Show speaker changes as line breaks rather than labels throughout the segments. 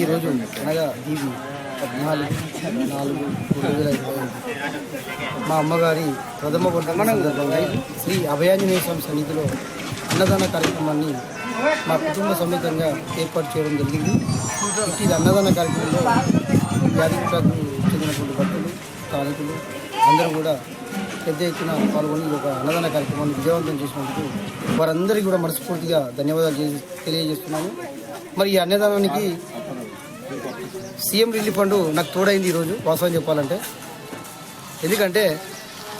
ఈరోజు అనగా దీవి పద్నాలుగు నాలుగు రెండు వేల ఇరవై ఐదు. మా అమ్మగారి ప్రథమ వర్ధన సందర్భంగా శ్రీ అభయాంజనేయ స్వామి సన్నిధిలో అన్నదాన కార్యక్రమాన్ని మా కుటుంబ సమేతంగా ఏర్పాటు చేయడం జరిగింది. ఇది అన్నదాన కార్యక్రమంలో యాదగిరిగుట్టకు చెందినటువంటి భక్తులు స్థానికులు అందరూ కూడా పెద్ద ఎత్తున పాల్గొని ఒక అన్నదాన కార్యక్రమాన్ని విజయవంతం చేసినందుకు వారందరికీ కూడా మనస్ఫూర్తిగా ధన్యవాదాలు తెలియజేస్తున్నాము మరి ఈ అన్నదానానికి సీఎం రిలీఫ్ ఫండ్ నాకు తోడైంది ఈరోజు వాస్తవం చెప్పాలంటే. ఎందుకంటే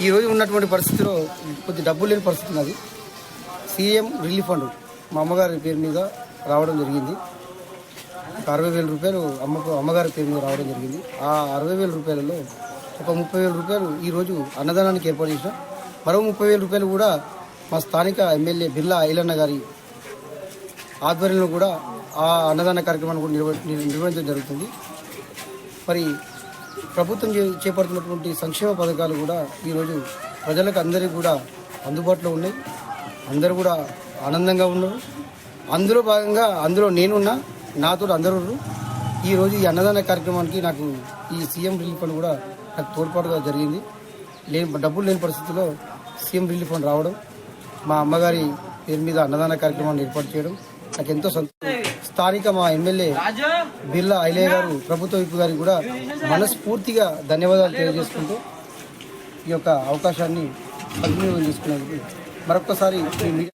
ఈరోజు ఉన్నటువంటి పరిస్థితిలో కొద్ది డబ్బులు లేని పరిస్థితి ఉన్నది. సీఎం రిలీఫ్ ఫండ్ మా అమ్మగారి పేరు మీద రావడం జరిగింది. ఒక అరవై వేల రూపాయలు అమ్మకు అమ్మగారి పేరు మీద రావడం జరిగింది. ఆ అరవై వేల రూపాయలలో ఒక ముప్పై వేల రూపాయలు ఈరోజు అన్నదానానికి ఏర్పాటు చేసిన. మరో ముప్పై వేల రూపాయలు కూడా మా స్థానిక ఎమ్మెల్యే బిర్లా ఐలన్న గారి ఆధ్వర్యంలో కూడా ఆ అన్నదాన కార్యక్రమాన్ని కూడా నిర్వ నిర్వహించడం జరుగుతుంది. మరి ప్రభుత్వం చే- చేపడుతున్నటువంటి సంక్షేమ పథకాలు కూడా ఈరోజు ప్రజలకు అందరికీ కూడా అందుబాటులో ఉన్నాయి. అందరూ కూడా ఆనందంగా ఉన్నారు. అందులో భాగంగా అందులో నేనున్నా నాతో అందరూ ఈరోజు ఈ అన్నదాన కార్యక్రమానికి నాకు ఈ సీఎం రిలీఫ్ ఫండ్ కూడా నాకు తోడ్పాటుగా జరిగింది. లేని డబ్బులు లేని పరిస్థితుల్లో సీఎం రిలీఫ్ ఫండ్ రావడం మా అమ్మగారి పేరు మీద అన్నదాన కార్యక్రమాన్ని ఏర్పాటు చేయడం నాకు ఎంతో సంతోషం. స్థానిక మా ఎమ్మెల్యే బిర్లా ఐలయ్య గారు ప్రభుత్వ విప్ గారికి కూడా మనస్ఫూర్తిగా ధన్యవాదాలు తెలియజేసుకుంటూ ఈ యొక్క అవకాశాన్ని సద్వినియోగం ఈ మీడియా